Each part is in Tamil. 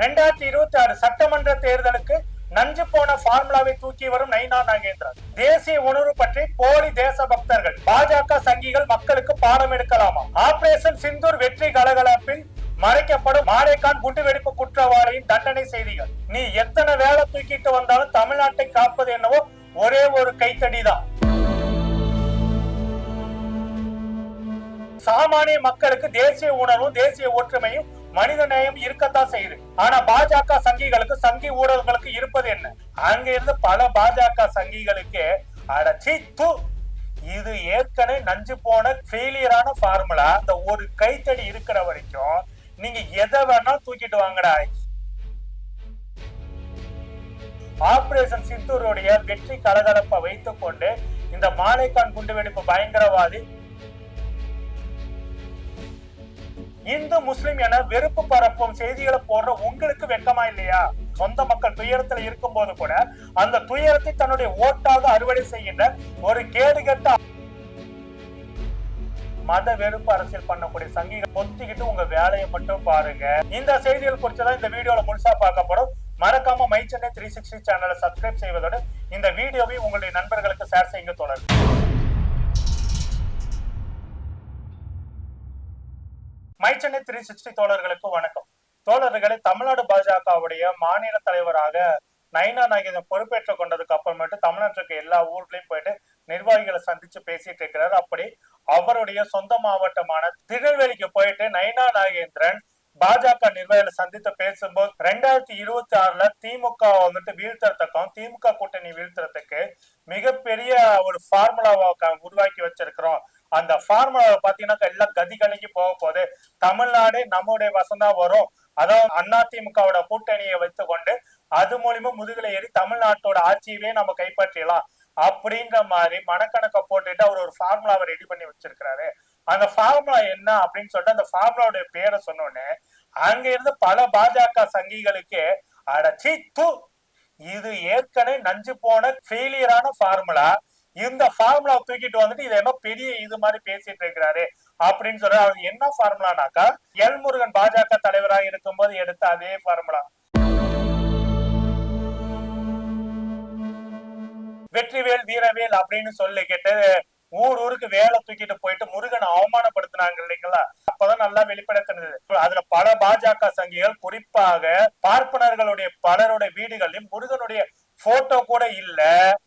ரெண்டாயிரத்தி இருபத்தி ஆறு சட்டமன்ற தேர்தலுக்கு நஞ்சு போன பார்முலாவை தூக்கி வரும் நைனா நாகேந்திரன். தேசிய உணர்வு பற்றி போலி தேச பக்தர்கள் பாஜக சங்கிகள் மக்களுக்கு பாடம் எடுக்கலாமா? ஆபரேஷன் சிந்தூர் வெற்றி கலகலப்பில் மறைக்கப்படும் மாரேகான் குண்டுவெடிப்பு குற்றவாளியின் தண்டனை செய்திகள். நீ எத்தனை வேலை தூக்கிட்டு வந்தாலும் தமிழ்நாட்டை காப்பது என்னவோ ஒரே ஒரு கைத்தடிதான். சாமானிய மக்களுக்கு தேசிய உணர்வும் தேசிய ஒற்றுமையும் மனித நேயம் இருக்கத்தான் செய்யுது. ஆனா பாஜக சங்கிகளுக்கு சங்கி ஊடகங்களுக்கு இருப்பது என்ன? அங்க இருந்து பல பாஜக சங்கிகளுக்கு அடச்சி தூ. இது ஏற்கனவே நஞ்சு போன ஃபெயிலியரான ஃபார்முலா இந்த ஒரு கைத்தடி இருக்கிற வரைக்கும் நீங்க எதை வேணாலும் தூக்கிட்டு வாங்கடா. ஆபரேஷன் சித்தூருடைய வெற்றி கலகலப்பை வைத்துக் கொண்டு இந்த மாலைக்கான் குண்டுவெடிப்பு பயங்கரவாதி இந்து முஸ்லிம் என வெறுப்பு பரப்பும் செய்திகளை போடுற உங்களுக்கு வெக்கமா இல்லையா? சொந்த மக்கள் துயரத்துல இருக்கும் போது கூட அந்த துயரத்தை தன்னுடைய ஓட்டாக அறுவடை செய்கின்ற ஒரு கேடுகட்ட மத வெறுப்பு அரசியல் பண்ணக்கூடிய சங்கிகள் பொத்திக்கிட்டு உங்க வேலையை மட்டும் பாருங்க. இந்த செய்திகள் குறிச்சதான் இந்த வீடியோல முழுசா பார்க்க போறோம். மறக்காம மை சென்னை த்ரீ சிக்ஸ்டி சேனலை சப்ஸ்கிரைப் செய்வதோடு இந்த வீடியோவை உங்களுடைய நண்பர்களுக்கு ஷேர் செய்யுங்க தொடர் மை சென்னை த்ரீ சிக்ஸ்டி தோழர்களுக்கு வணக்கம். தோழர்களை தமிழ்நாடு பாஜகவுடைய மாநில தலைவராக நயனா நாயகன் பொறுப்பேற்றுக் கொண்டதுக்கு அப்புறமேட்டு தமிழ்நாட்டுக்கு எல்லா ஊர்களையும் போயிட்டு நிர்வாகிகளை சந்திச்சு பேசிட்டு இருக்கிறார். அப்படி அவருடைய சொந்த மாவட்டமான திருநெல்வேலிக்கு போயிட்டு நைனா நாகேந்திரன் பாஜக நிர்வாகிகளை சந்தித்து பேசும்போது ரெண்டாயிரத்தி இருபத்தி ஆறுல திமுக வந்துட்டு வீழ்த்துறதுக்கும் திமுக கூட்டணி வீழ்த்துறதுக்கு மிகப்பெரிய ஒரு ஃபார்முலாவை உருவாக்கி வச்சிருக்கிறோம். அந்த ஃபார்முலாவை பாத்தீங்கன்னா எல்லாம் கதி கலங்கி போக போகுது. தமிழ்நாடு நம்முடைய வசந்தா வரும். அதாவது அண்ணா திமுகவோட கூட்டணியை வைத்து கொண்டு அது மூலியமா முதுகுல ஏறி தமிழ்நாட்டோட ஆட்சியவே நம்ம கைப்பற்றலாம் அப்படின்ற மாதிரி மனக்கணக்கை போட்டுட்டு அவர் ஒரு ஃபார்முலாவை ரெடி பண்ணி வச்சிருக்கிறாரு. அந்த ஃபார்முலா என்ன அப்படின்னு சொல்லிட்டு அந்த ஃபார்முலாவுடைய பேரை சொன்னோடனே அங்க இருந்து பல பாஜக சங்கிகளுக்கு அடச்சி தூ இது ஏற்கனவே நஞ்சு போன ஃபெயிலியரான ஃபார்முலா இந்த ஃபார்முலா தூக்கிட்டு வந்துட்டு இது என்ன பெரிய இது மாதிரி பேசிட்டு இருக்கிறாரு அப்படின்னு சொல்ற அவர் என்ன ஃபார்முலானாக்கா எல் முருகன் பாஜக தலைவராக இருக்கும்போது எடுத்த அதே ஃபார்முலா வெற்றிவேல் வீரவேல் அப்படின்னு சொல்லிக்கிட்டு ஊர் ஊருக்கு வேலை தூக்கிட்டு போயிட்டு முருகனை அவமானப்படுத்தினாங்க இல்லைங்களா? அப்பதான் நல்லா வெளிப்பட அதுல பல பாஜக சங்கிகள் குறிப்பாக பார்ப்பனர்களுடைய பலருடைய வீடுகளிலும் முருகனுடைய போட்டோ கூட இல்ல.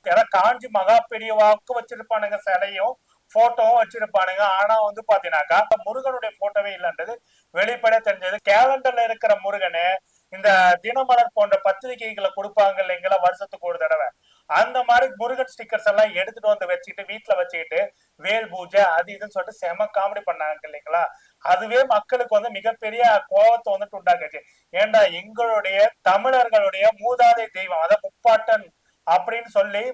ஏன்னா காஞ்சி மகா பெரியவாவுக்கு வச்சிருப்பானுங்க சிலையும் போட்டோவும் வச்சிருப்பானுங்க. ஆனா வந்து பாத்தீங்கன்னாக்கா முருகனுடைய போட்டோவே இல்லைன்றது வெளிப்பட தெரிஞ்சது. கேலண்டர்ல இருக்கிற முருகனு இந்த தினமலர் போன்ற பத்திரிகைகளை கொடுப்பாங்க இல்லைங்களா வருஷத்துக்கு ஒரு தடவை. அந்த மாதிரி முருகன் ஸ்டிக்கர்ஸ் எல்லாம் எடுத்துட்டு வந்து வச்சுக்கிட்டு வீட்டுல வச்சுக்கிட்டு வேல் பூஜை அது இதுன்னு சொல்லிட்டு செம காமெடி பண்ணாங்க இல்லைங்களா. அதுவே மக்களுக்கு வந்து மிகப்பெரிய கோபத்தை வந்துட்டு உண்டாக்குச்சு ஏண்டா எங்களுடைய தமிழர்களுடைய மூதாதை தெய்வம் அத முப்பாட்டன் அப்படின்னு சொல்லி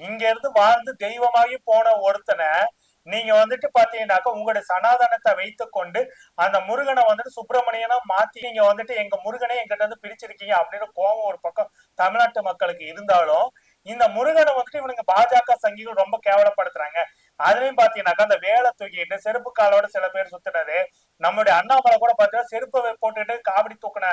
இங்க இருந்து வாழ்ந்து தெய்வமாகி போன ஒருத்தனை நீங்க வந்துட்டு பாத்தீங்கன்னாக்கா உங்களுடைய சனாதனத்தை வைத்து கொண்டு அந்த முருகனை வந்துட்டு சுப்பிரமணியனா மாத்தி நீங்க வந்துட்டு எங்க முருகனை எங்கிட்ட இருந்து பிரிச்சிருக்கீங்க அப்படின்னு கோபம் ஒரு பக்கம் தமிழ்நாட்டு மக்களுக்கு இருந்தாலும் இந்த முருகனை வந்துட்டு இவனுங்க பாஜக சங்கிகள் ரொம்ப கேவலப்படுத்துறாங்க. அதுலயும் பாத்தீங்கன்னாக்கா அந்த வேலை தூக்கிட்டு செருப்பு காலோட சில பேர் சுத்துனது நம்மளுடைய அண்ணாமலை கூட பாத்தீங்கன்னா செருப்பை போட்டுட்டு காவடி தூக்குன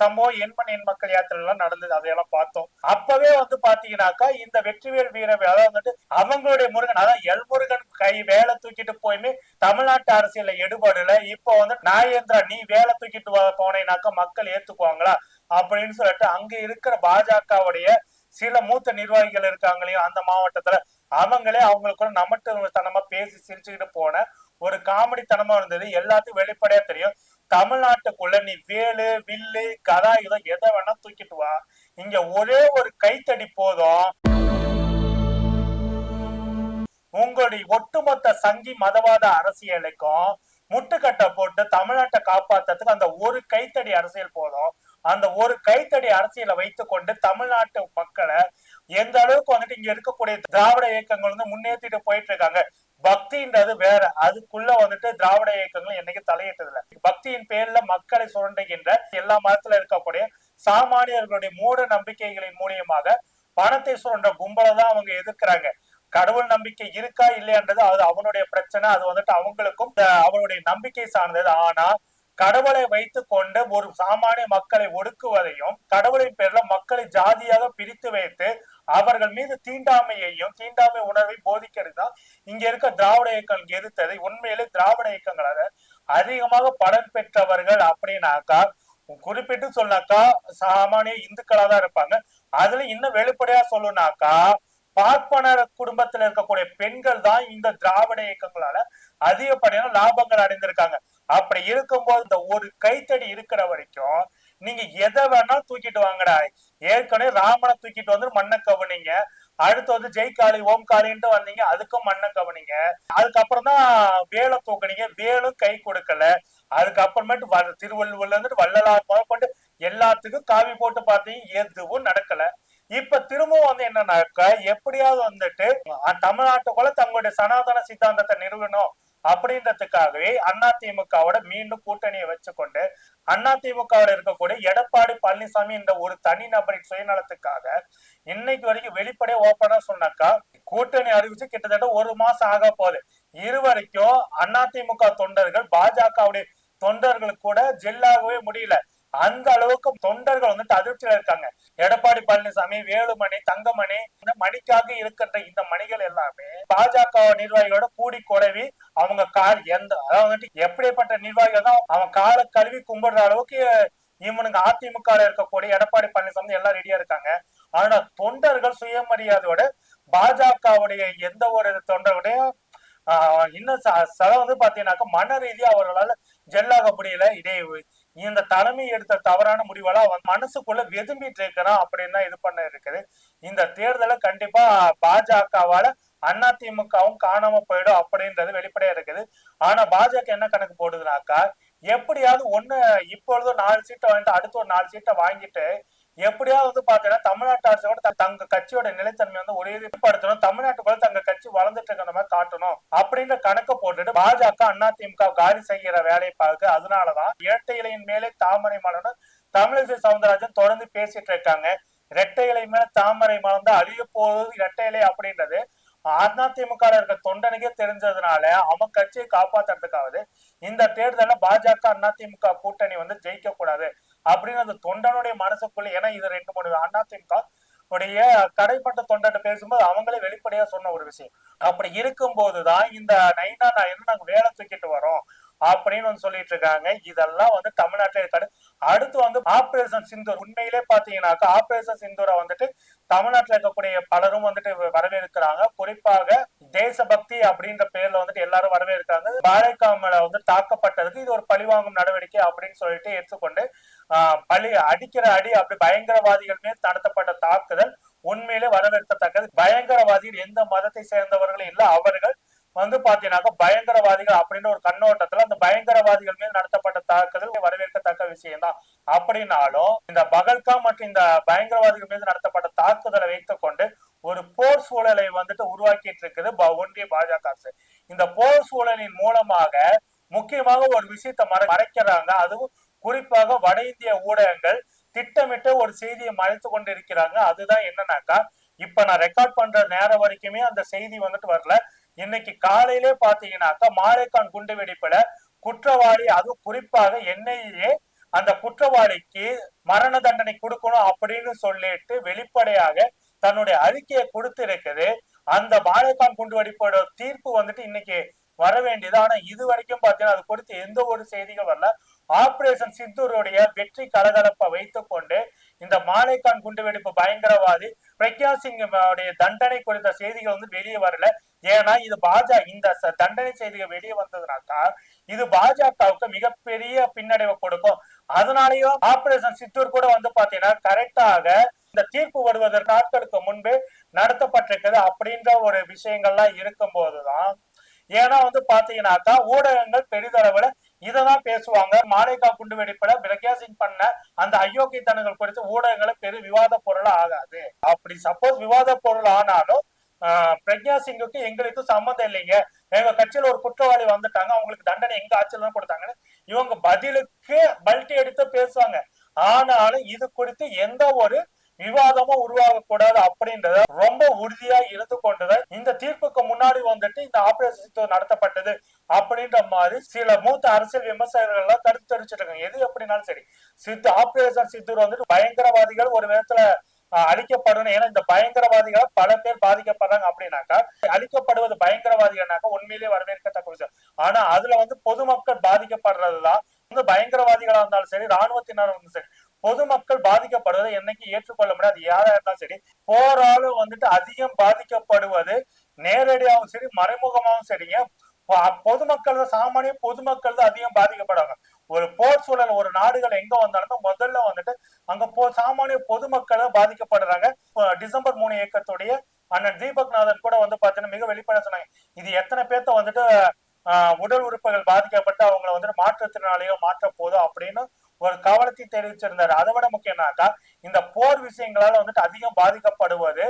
சம்பவம் எண்மண் எண் மக்கள் யாத்திரை எல்லாம் நடந்தது. அதையெல்லாம் பார்த்தோம். அப்பவே வந்து பாத்தீங்கன்னாக்கா இந்த வெற்றிவேல் வீர அதாவது வந்துட்டு அவங்களுடைய முருகன் அதான் எல் முருகன் கை வேலை தூக்கிட்டு போயுமே தமிழ்நாட்டு அரசியல எடுபடல. இப்போ வந்து நாயேந்திரா நீ வேலை தூக்கிட்டு போனேனாக்கா மக்கள் ஏத்துக்குவாங்களா? அப்படின்னு சொல்லிட்டு அங்க இருக்கிற பாஜகவுடைய சில மூத்த நிர்வாகிகள் இருக்காங்களையும் அந்த மாவட்டத்துல அவங்களே அவங்களுக்குள்ள நமட்டு தனமா பேசி சிரிச்சுக்கிட்டு போன ஒரு காமெடி தனமா இருந்தது. எல்லாத்தையும் வெளிப்படையா தெரியும். தமிழ்நாட்டுக்குள்ள நீ வேலு வில்லு கதா எதை வேணா தூக்கிட்டு வா. இங்க ஒரே ஒரு கைத்தடி போதும். உங்களுடைய ஒட்டுமொத்த சங்கி மதவாத அரசியலுக்கும் முட்டுக்கட்டை போட்டு தமிழ்நாட்டை காப்பாத்துறதுக்கு அந்த ஒரு கைத்தடி அரசியல் போதும். அந்த ஒரு கைத்தடி அரசியலை வைத்துக் கொண்டு தமிழ்நாட்டு மக்களை எந்த அளவுக்கு வந்துட்டு இங்க இருக்கக்கூடிய திராவிட இயக்கங்கள் வந்து முன்னேற்றிட்டு போயிட்டு இருக்காங்க பக்தின்றது வேற. அதுக்குள்ள வந்துட்டு திராவிட இயக்கங்கள் என்னைக்கு தலையிட்டது இல்லை பக்தியின் பேர்ல மக்களை சுரண்டுகின்ற எல்லா மதத்துல இருக்கக்கூடிய சாமானியர்களுடைய மூட நம்பிக்கைகளின் மூலியமாக பணத்தை சுரண்ட கும்பலை தான் அவங்க எதிர்க்கிறாங்க. கடவுள் நம்பிக்கை இருக்கா இல்லையான்றது அது அவனுடைய பிரச்சனை. அது வந்துட்டு அவங்களுக்கும் அவனுடைய நம்பிக்கை சார்ந்தது. ஆனா கடவுளை வைத்து கொண்டு ஒரு சாமானிய மக்களை ஒடுக்குவதையும் கடவுளின் பேர்ல மக்களை ஜாதியாக பிரித்து வைத்து அவர்கள் மீது தீண்டாமையையும் தீண்டாமை உணர்வை போதிக்கிறது தான் இங்க இருக்க திராவிட இயக்கம் எதிர்த்ததை உண்மையிலே திராவிட இயக்கங்களால அதிகமாக பலன் பெற்றவர்கள் அப்படின்னாக்கா குறிப்பிட்டு சொன்னாக்கா சாமானிய இந்துக்களா தான் இருப்பாங்க. அதுல இன்னும் வெளிப்படையா சொல்லணும்னாக்கா பார்ப்பனர் குடும்பத்துல இருக்கக்கூடிய பெண்கள் தான் இந்த திராவிட இயக்கங்களால அதிகப்படியான லாபங்கள் அடைந்திருக்காங்க. அப்படி இருக்கும்போது இந்த ஒரு கைத்தடி இருக்கிற வரைக்கும் நீங்க எதை வேணாலும் தூக்கிட்டு வாங்கடா. ஏற்கனவே ராமனை தூக்கிட்டு வந்து மண்ணை கவனிங்க. அடுத்து வந்து ஜெய்காளி ஓம்காளின்ட்டு வந்தீங்க. அதுக்கும் மண்ணை கவனிங்க. அதுக்கப்புறம் தான் வேலை தூக்குனீங்க. வேலும் கை கொடுக்கல. அதுக்கப்புறமேட்டு வ- திருவள்ளுவர்ல இருந்து வள்ளலார் முதற்கொண்டு எல்லாத்துக்கும் காவி போட்டு பார்த்தீங்க. எதுவும் நடக்கல. இப்ப திரும்பவும் வந்து என்னன்னாக்க எப்படியாவது வந்துட்டு தமிழ்நாட்டுக்குள்ள தங்களுடைய சனாதன சித்தாந்தத்தை நிறுவனம் அப்படின்றதுக்காகவே அதிமுகவோட மீண்டும் கூட்டணியை வச்சுக்கொண்டு அதிமுகவோட இருக்கக்கூடிய எடப்பாடி பழனிசாமி என்ற ஒரு தனி நபரின் சுயநலத்துக்காக இன்னைக்கு வரைக்கும் வெளிப்படையா ஓப்பனா சொன்னாக்கா கூட்டணி அறிவிச்சு கிட்டத்தட்ட ஒரு மாசம் ஆக போகுது. இது வரைக்கும் அதிமுக தொண்டர்கள் பாஜகவுடைய தொண்டர்களுக்கு கூட ஜெல்லாகவே முடியல. அந்த அளவுக்கு தொண்டர்கள் வந்துட்டு அதிர்ச்சியில இருக்காங்க. எடப்பாடி பழனிசாமி வேலுமணி தங்கமணி இந்த மணிக்காக இருக்கின்ற இந்த மணிகள் எல்லாமே பாஜக நிர்வாகிகளோட கூடி குழவி அவங்க கால் எந்த அதாவது வந்துட்டு எப்படிப்பட்ட நிர்வாகிகள் தான் அவன் காலை கழுவி கும்பிடுற அளவுக்கு இவனுங்க அதிமுக இருக்கக்கூடிய எடப்பாடி பழனிசாமி எல்லாம் ரெடியா இருக்காங்க. ஆனா தொண்டர்கள் சுயமரியாதையோட பாஜகவுடைய எந்த ஒரு தொண்டருடைய ஆஹ் இன்னும் செலவு வந்து பாத்தீங்கன்னாக்கா மன ரீதியா அவர்களால ஜெல்லாக முடியல. இதே இந்த தலைமை எடுத்த தவறான முடிவால அவன் மனசுக்குள்ள வெதும்பிட்டு இருக்கிறான் அப்படின்னு இது பண்ண இருக்குது. இந்த தேர்தலை கண்டிப்பா பாஜகவால அதிமுகவும் காணாம போயிடும் அப்படின்றது வெளிப்படையா இருக்குது. ஆனா பாஜக என்ன கணக்கு போடுதுனாக்கா எப்படியாவது ஒண்ணு இப்பொழுது நாலு சீட்டை வாங்கிட்டு அடுத்து ஒரு நாலு சீட்டை வாங்கிட்டு எப்படியாவது வந்து பாத்தீங்கன்னா தமிழ்நாட்டு அரசோட தங்க கட்சியோட நிலைத்தன்மை வந்து உறுதிப்படுத்தணும் தமிழ்நாட்டுக்குள்ள தங்க கட்சி வளர்ந்துட்டு இருக்கிற மாதிரி காட்டணும் அப்படின்ற கணக்க போட்டுட்டு பாஜக அண்ணா திமுக காலி செய்கிற வேலையை பார்க்க அதனாலதான் இரட்டை இலையின் மேலே தாமரை மலர்னு தமிழிசை சவுந்தரராஜன் தொடர்ந்து பேசிட்டு இருக்காங்க. இரட்டை இலை மேல தாமரை மலர்ந்து அழிய போவது இரட்டை இலை அப்படின்றது. அதிமுக இருக்க தொண்டனுக்கே தெரிஞ்சதுனால அவன் கட்சியை காப்பாத்துறதுக்காவது இந்த தேர்தல்ல பாஜக அதிமுக கூட்டணி வந்து ஜெயிக்க கூடாது. அப்படின்னு அந்த தொண்டனுடைய மனசுக்குள்ள ஏன்னா இது ரெண்டு மூணு அதிமுக உடைய கடைப்பட்ட தொண்டர்கிட்ட பேசும்போது அவங்களே வெளிப்படையா சொன்ன ஒரு விஷயம். அப்படி இருக்கும்போதுதான் இந்த நைனா நாயர் நாங்க வேலை தூக்கிட்டு வரோம் அப்படின்னு வந்து சொல்லிட்டு இருக்காங்க. இதெல்லாம் வந்து தமிழ்நாட்டில் இருக்காது. அடுத்து வந்து ஆபரேஷன் சிந்தூர். உண்மையிலே பாத்தீங்கன்னாக்கா ஆபரேஷன் சிந்தூரை வந்துட்டு தமிழ்நாட்டில் இருக்கக்கூடிய பலரும் வந்துட்டு வரவேற்கிறாங்க. குறிப்பாக தேசபக்தி அப்படின்ற பேர்ல வந்துட்டு எல்லாரும் வரவேற்கிறாங்க. பாலைக்காமல வந்து தாக்கப்பட்டதுக்கு இது ஒரு பழிவாங்கும் நடவடிக்கை அப்படின்னு சொல்லிட்டு எடுத்துக்கொண்டு பழி அடிக்கிற அடி அப்படி பயங்கரவாதிகள் மேல் நடத்தப்பட்ட தாக்குதல் உண்மையிலே வரவேற்கத்தக்கது. பயங்கரவாதிகள் எந்த மதத்தை சேர்ந்தவர்கள் இல்லை அவர்கள் வந்து பாத்தீங்கன்னாக்கா பயங்கரவாதிகள் அப்படின்ற ஒரு கண்ணோட்டத்துல அந்த பயங்கரவாதிகள் மீது நடத்தப்பட்ட தாக்குதல் வரவேற்கத்தக்க விஷயம் தான் அப்படின்னாலும் இந்த பகல்கா மற்றும் இந்த பயங்கரவாதிகள் மீது நடத்தப்பட்ட தாக்குதலை வைத்து கொண்டு ஒரு போர் சூழலை வந்துட்டு உருவாக்கிட்டு இருக்குது ஒன்றிய பாஜக அரசு. இந்த போர் சூழலின் மூலமாக முக்கியமாக ஒரு விஷயத்தை மறை மறைக்கிறாங்க. அதுவும் குறிப்பாக வட இந்திய ஊடகங்கள் திட்டமிட்டு ஒரு செய்தியை மறைத்து கொண்டு இருக்கிறாங்க அதுதான் என்னன்னாக்கா இப்ப நான் ரெக்கார்ட் பண்ற நேரம் வரைக்குமே அந்த செய்தி வந்துட்டு வரல. இன்னைக்கு காலையிலே பாத்தீங்கன்னாக்கா மாரேக்கான் குண்டு வெடிப்புல குற்றவாளி அதுவும் குறிப்பாக என்ஐஏ அந்த குற்றவாளிக்கு மரண தண்டனை கொடுக்கணும் அப்படின்னு சொல்லிட்டு வெளிப்படையாக தன்னுடைய அறிக்கையை கொடுத்திருக்குது. அந்த மாரேக்கான் குண்டு வெடிப்போட தீர்ப்பு வந்துட்டு இன்னைக்கு வர வேண்டியது. ஆனா இது வரைக்கும் பாத்தீங்கன்னா அது குறித்து எந்த ஒரு செய்திகள் வரல. ஆபரேஷன் சிந்தூருடைய வெற்றி கலகலப்பை வைத்துக் கொண்டு இந்த மாலைக்கான் குண்டுவெடிப்பு பயங்கரவாதி பிரக்யா சிங் தண்டனை குறித்த செய்திகள் வந்து வெளியே வரல. ஏன்னா இது பாஜக இந்த தண்டனை செய்திகள் வெளியே வந்ததுனாக்கா இது பாஜகவுக்கு மிகப்பெரிய பின்னடைவை கொடுக்கும். அதனாலயும் ஆபரேஷன் சித்தூர் கூட வந்து பாத்தீங்கன்னா கரெக்டாக இந்த தீர்ப்பு வருவதற்கு நாட்களுக்கு முன்பே நடத்தப்பட்டிருக்குது அப்படின்ற ஒரு விஷயங்கள்லாம் இருக்கும் போதுதான் ஏன்னா வந்து பாத்தீங்கன்னாக்கா ஊடகங்கள் பெரிதளவுல இததான் பேசுவாங்க. மாலேகா குண்டு வெடிப்புல பிரக்யா சிங் பண்ண அந்த அயோக்கியத்தனங்கள் குறித்து ஊடகங்களை பெரு விவாத பொருள் ஆகாது. அப்படி சப்போஸ் விவாத பொருள் ஆனாலும் பிரக்யா சிங்குக்கு எங்களுக்கும் சம்மந்தம் இல்லைங்க. எங்க கட்சியில ஒரு குற்றவாளி வந்துட்டாங்க. அவங்களுக்கு தண்டனை எங்க ஆட்சியில தான் கொடுத்தாங்கன்னு இவங்க பதிலுக்கு பல்ட்டி எடுத்து பேசுவாங்க. ஆனாலும் இது குறித்து எந்த ஒரு விவாதமும் உருவாக கூடாது அப்படின்றத ரொம்ப உறுதியா இருந்து கொண்டுதான் இந்த தீர்ப்புக்கு முன்னாடி வந்துட்டு இந்த ஆபரேஷன் நடத்தப்பட்டது. அப்படின்ற மாதிரி சில மூத்த அரசியல் விமர்சகர்கள் எல்லாம் கருத்து தெரிவிச்சிட்டு இருக்காங்க எது எப்படினாலும் சரி சித்து ஆபரேஷன் சித்தூர் வந்துட்டு பயங்கரவாதிகள் ஒரு விதத்துல அழிக்கப்படணும் ஏன்னா இந்த பயங்கரவாதிகள் பல பேர் பாதிக்கப்படுறாங்க அப்படின்னாக்கா அழிக்கப்படுவது பயங்கரவாதிகள்னாக்கா உண்மையிலே வரவேற்கத்தக்க விஷயம். ஆனா அதுல வந்து பொதுமக்கள் பாதிக்கப்படுறதுதான் வந்து பயங்கரவாதிகளா இருந்தாலும் சரி ராணுவத்தினர் இருந்தாலும் சரி பொதுமக்கள் பாதிக்கப்படுவதை என்னைக்கு ஏற்றுக்கொள்ள முடியாது யாரா இருந்தாலும் சரி போராலும் வந்துட்டு அதிகம் பாதிக்கப்படுவது நேரடியாகவும் சரி மறைமுகமாகவும் சரிங்க. பொதுமக்கள் தான் சாமானிய பொதுமக்கள் தான் அதிகம் பாதிக்கப்படுவாங்க. ஒரு போர் சூழல் ஒரு நாடுகள் எங்க வந்தாலுமே முதல்ல வந்துட்டு அங்க போ சாமானிய பொதுமக்கள் பாதிக்கப்படுறாங்க. டிசம்பர் மூணு இயக்கத்துடைய அண்ணன் தீபக் நாதன் கூட வந்து பாத்தீங்கன்னா மிக வெளிப்பட சொன்னாங்க. இது எத்தனை பேர்த்த வந்துட்டு உடல் உறுப்புகள் பாதிக்கப்பட்டு அவங்கள வந்துட்டு மாற்றுத்திறனாளியோ மாற்ற போதோ அப்படின்னு ஒரு கவனத்தை தெரிவிச்சிருந்தாரு. அதை விட முக்கியம்னாக்கா இந்த போர் விஷயங்களால வந்துட்டு அதிகம் பாதிக்கப்படுவது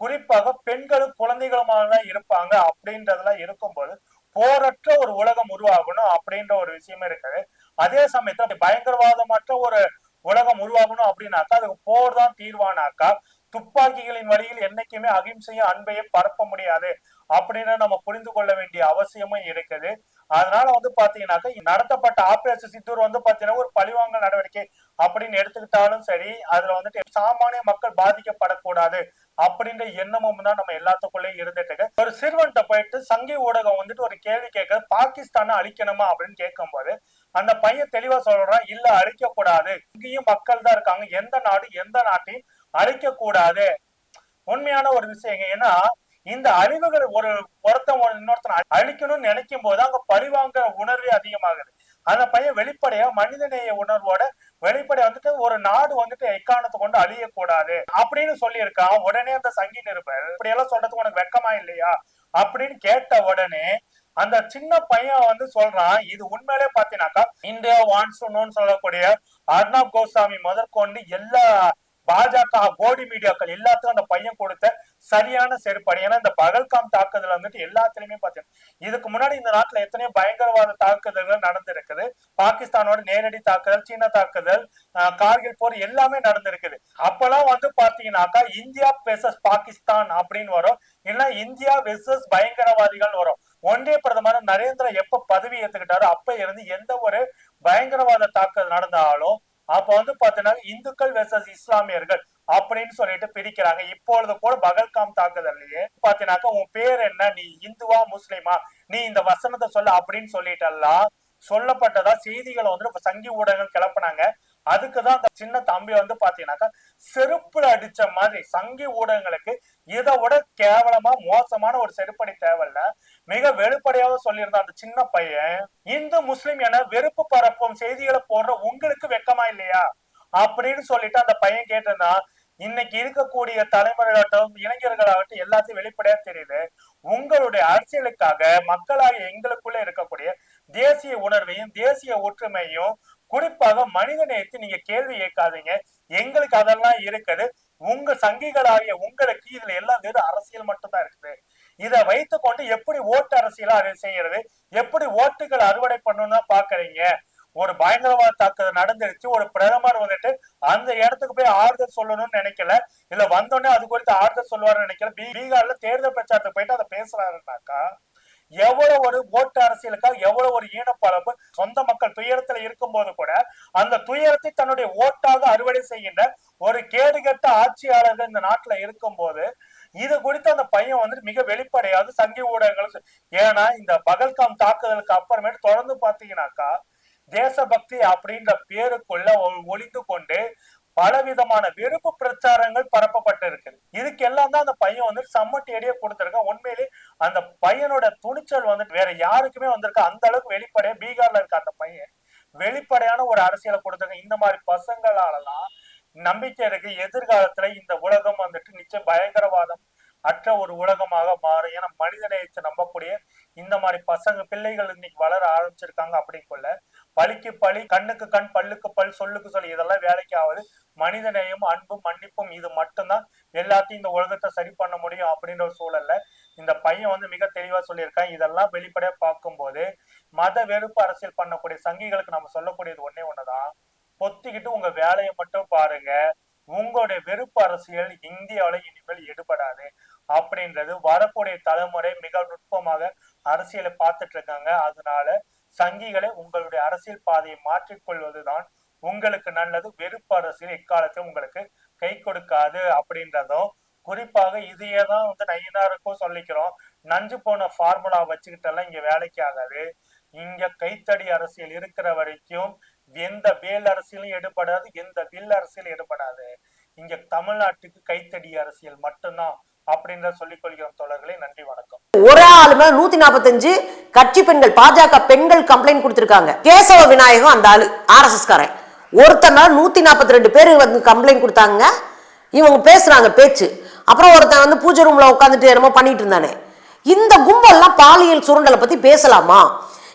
குறிப்பாக பெண்களும் குழந்தைகளுமாக தான் இருப்பாங்க அப்படின்றதெல்லாம் இருக்கும்போது போரற்ற ஒரு உலகம் உருவாகணும் அப்படின்ற ஒரு விஷயமே இருக்குது. அதே சமயத்துல பயங்கரவாதமற்ற ஒரு உலகம் உருவாகணும் அப்படின்னாக்கா அதுக்கு போர் தான் தீர்வானாக்கா துப்பாக்கிகளின் வழியில் என்னைக்குமே அகிம்சையும் அன்பையும் பரப்ப முடியாது அப்படின்னு நம்ம புரிந்து கொள்ள வேண்டிய அவசியமும் இருக்குது. அதனால வந்து பாத்தீங்கன்னாக்கா நடத்தப்பட்ட ஆபரேஷன் சித்தூர் வந்து பாத்தீங்கன்னா ஒரு பழிவாங்கல் நடவடிக்கை அப்படின்னு எடுத்துக்கிட்டாலும் சரி அதுல வந்துட்டு சாமானிய மக்கள் பாதிக்கப்படக்கூடாது அப்படின்ற எண்ணமும் தான் நம்ம எல்லாத்துக்குள்ளேயும் இருந்துட்டு ஒரு சிறுவன்கிட்ட போயிட்டு சங்கி ஊடகம் வந்துட்டு ஒரு கேள்வி கேட்க பாகிஸ்தானை அழிக்கணுமா? அப்படின்னு கேட்கும்போது அந்த பையன் தெளிவா சொல்றான் இல்ல அழிக்க கூடாது இங்கேயும் மக்கள் தான் இருக்காங்க. எந்த நாடு எந்த நாட்டையும் அழிக்க கூடாது உண்மையான ஒரு விஷயம் ஏன்னா இந்த அழிவுகள் ஒரு ஒருத்தன் இன்னொருத்தன் அழிக்கணும்னு நினைக்கும் போது அங்க பழிவாங்கிற உணர்வே அதிகமாகுது. அந்த பையன் வெளிப்படையா மனிதநேய உணர்வோட வெளிப்படை வந்துட்டு ஒரு நாடு வந்துட்டு எக்காரணத்தை கொண்டு அழியக்கூடாது அப்படின்னு சொல்லியிருக்கான் உடனே அந்த சங்கி நிருபர் இப்படி எல்லாம் சொல்றதுக்கு உனக்கு வெக்கமா இல்லையா? அப்படின்னு கேட்ட உடனே அந்த சின்ன பையன் வந்து சொல்றான் இது உண்மையிலே பாத்தீங்கன்னாக்கா இந்தியா வான்ஸ் சொல்லக்கூடிய அர்ணாப் கோஸ்வாமி முதற்கொண்டு எல்லா பாஜக கோடி மீடியாக்கள் எல்லாத்துக்கும் அந்த பையன் கொடுத்த சரியான செருப்பாடு. ஏன்னா இந்த பகல்காம் தாக்குதல் வந்துட்டு எல்லாத்துலயுமே பாத்தீங்கன்னா இதுக்கு முன்னாடி இந்த நாட்டுல எத்தனையோ பயங்கரவாத தாக்குதல்கள் நடந்திருக்குது. பாகிஸ்தானோட நேரடி தாக்குதல் சீன தாக்குதல் கார்கில் போர் எல்லாமே நடந்திருக்குது. அப்பெல்லாம் வந்து பாத்தீங்கன்னாக்கா இந்தியா பெசஸ் பாகிஸ்தான் அப்படின்னு வரும். இல்லைன்னா இந்தியா வெர்சஸ் பயங்கரவாதிகள் வரும். ஒன்றிய பிரதமர் நரேந்திர எப்ப பதவி ஏத்துக்கிட்டாரோ அப்ப இருந்து எந்த ஒரு பயங்கரவாத தாக்குதல் நடந்தாலும் அப்ப வந்து பாத்தீங்கன்னா இந்துக்கள் வெர்சஸ் இஸ்லாமியர்கள் அப்படின்னு சொல்லிட்டு பிரிக்கிறாங்க. இப்பொழுது கூட பகல்காம் தாக்குதல்லையே பாத்தீங்கன்னாக்கா உன் பேர் என்ன? நீ இந்துவா முஸ்லிமா? நீ இந்த வசனத்தை சொல்ல அப்படின்னு சொல்லிட்டெல்லாம் சொல்லப்பட்டதா செய்திகளை வந்து சங்கி ஊடகங்கள் கிளப்பினாங்க. அதுக்குதான் அந்த சின்ன தம்பி வந்து பாத்தீங்கன்னாக்கா செருப்புல அடிச்ச மாதிரி சங்கி ஊடகங்களுக்கு இதை விட கேவலமா மோசமான ஒரு செருப்படி தேவையில்ல. மிக வெளிப்படையாக சொல்லியிருந்த அந்த சின்ன பையன். இந்து முஸ்லிம் என வெறுப்பு பரப்பும் செய்திகளை போடுற உங்களுக்கு வெக்கமா இல்லையா? அப்படின்னு சொல்லிட்டு அந்த பையன் கேட்டிருந்தான் இன்னைக்கு இருக்கக்கூடிய தலைமுறையாகட்டும் இளைஞர்களாகட்டும் எல்லாத்தையும் வெளிப்படையா தெரியுது. உங்களுடைய அரசியலுக்காக மக்களாக எங்களுக்குள்ள இருக்கக்கூடிய தேசிய உணர்வையும் தேசிய ஒற்றுமையும் குறிப்பாக மனித நேயத்தை நீங்க கேள்வி கேட்காதீங்க. எங்களுக்கு அதெல்லாம் இருக்குது. உங்க சங்கிகளாகிய உங்களுக்கு இதுல எல்லாம் வெறும் அரசியல் மட்டும் இதை இதை வைத்துக்கொண்டு எப்படி ஓட்டு அரசியலா அதை செய்யறது? எப்படி ஓட்டுகள் அறுவடை பண்ணணும்னா பாக்குறீங்க ஒரு பயங்கரவாத தாக்குதல் நடந்துருச்சு ஒரு பிரதமர் வந்துட்டு அந்த இடத்துக்கு போய் ஆறுதல் சொல்லணும்னு நினைக்கல. இல்ல வந்தோடனே அது குறித்து ஆறுதல் சொல்லுவாருன்னு நினைக்கல. பீகார்ல தேர்தல் பிரச்சாரத்துக்கு போயிட்டு அதை பேசுறாருனாக்கா எவ்வளவு ஒரு ஓட்டு அரசியலுக்காக எவ்வளவு ஒரு ஈனப்பளவு சொந்த மக்கள் துயரத்துல இருக்கும் போது கூட அந்த துயரத்தை தன்னுடைய ஓட்டாக அறுவடை செய்கின்ற ஒரு கேடுகட்ட ஆட்சியாளர்கள் இந்த நாட்டுல இருக்கும்போது இது குறித்து அந்த பையன் வந்துட்டு மிக வெளிப்படையாவது சங்கி ஊடகங்கள் ஏன்னா இந்த பகல்காம் தாக்குதலுக்கு அப்புறமேட்டு தொடர்ந்து பாத்தீங்கன்னாக்கா தேசபக்தி அப்படின்ற பேருக்குள்ள ஒழித்து கொண்டு பலவிதமான வெறுப்பு பிரச்சாரங்கள் பரப்பப்பட்டிருக்குது. இதுக்கெல்லாம் தான் அந்த பையன் வந்து சம்மட்டியடியே கொடுத்துருக்கான். உண்மையிலே அந்த பையனோட துணிச்சல் வந்துட்டு வேற யாருக்குமே வந்திருக்கா? அந்த அளவுக்கு வெளிப்படையா பீகார்ல இருக்க அந்த பையன் வெளிப்படையான ஒரு அரசியலை கொடுத்துருக்க இந்த மாதிரி பசங்களாலலாம் நம்பிக்கை இருக்கு. எதிர்காலத்துல இந்த உலகம் வந்துட்டு நிச்சயம் பயங்கரவாதம் அற்ற ஒரு உலகமாக மாறும். ஏன்னா மனித நேயத்தை நம்பக்கூடிய இந்த மாதிரி பசங்க பிள்ளைகள் இன்னைக்கு வளர ஆரம்பிச்சிருக்காங்க அப்படிங்குள்ள பழிக்கு பழி கண்ணுக்கு கண் பல்லுக்கு பல் சொல்லுக்கு சொல்லி இதெல்லாம் வேலைக்கு ஆகுது. மனித நேயமும் அன்பும் மன்னிப்பும் இது மட்டும்தான் எல்லாத்தையும் இந்த உலகத்தை சரி பண்ண முடியும் அப்படின்ற ஒரு சூழல்ல இந்த பையன் வந்து மிக தெளிவா சொல்லியிருக்கான். இதெல்லாம் வெளிப்படையா பார்க்கும்போது மத வெறுப்பு அரசியல் பண்ணக்கூடிய சங்கிகளுக்கு நம்ம சொல்லக்கூடியது ஒண்ணே ஒண்ணுதான். பொத்திக்கிட்டு உங்க வேலையை மட்டும் பாருங்க. உங்களுடைய வெறுப்பு அரசியல் இந்தியாவில இனிமேல் எடுபடாது அப்படின்றது வரக்கூடிய தலைமுறை மிக நுட்பமாக அரசியலை பார்த்துட்டு இருக்காங்க. அதனால சங்கிகளை உங்களுடைய அரசியல் பாதையை மாற்றிக்கொள்வதுதான் உங்களுக்கு நல்லது. வெறுப்பு அரசியல் எக்காலத்தையும் உங்களுக்கு கை கொடுக்காது அப்படின்றதும் குறிப்பாக இதையே தான் வந்து நயினாருக்கும் சொல்லிக்கிறோம். நஞ்சு போன ஃபார்முலா வச்சுக்கிட்டெல்லாம் இங்க வேலைக்கு ஆகாது. இங்க கைத்தடி அரசியல் இருக்கிற வரைக்கும் எந்த வேல் அரசியலும் எடுபடாது எந்த வில் அரசியலும் எடுபடாது. இங்க தமிழ்நாட்டுக்கு கைத்தடி அரசியல் மட்டும்தான் அப்படின்ற சொல்லிக் கொள்கிறோம் தோழர்களே. நன்றி வணக்கம். ஒரு ஆளு மேல நூத்தி நாற்பத்தஞ்சு கட்சி பெண்கள் பாஜக பெண்கள் கம்ப்ளைண்ட் கொடுத்திருக்காங்க. கேசவ விநாயகம் அந்த ஆளு ஆர்எஸ்எஸ் காரன் ஒருத்தர் மேல நூத்தி நாற்பத்தி ரெண்டு பேர் வந்து கம்ப்ளைண்ட் கொடுத்தாங்க. இவங்க பேசுறாங்க பேச்சு. அப்புறம் ஒருத்தன் வந்து பூஜை ரூம்ல உட்காந்துட்டு என்னமோ பண்ணிட்டு இருந்தானே. இந்த கும்பல்லாம் பாலியல் சுரண்டலை பத்தி பேசலாமா?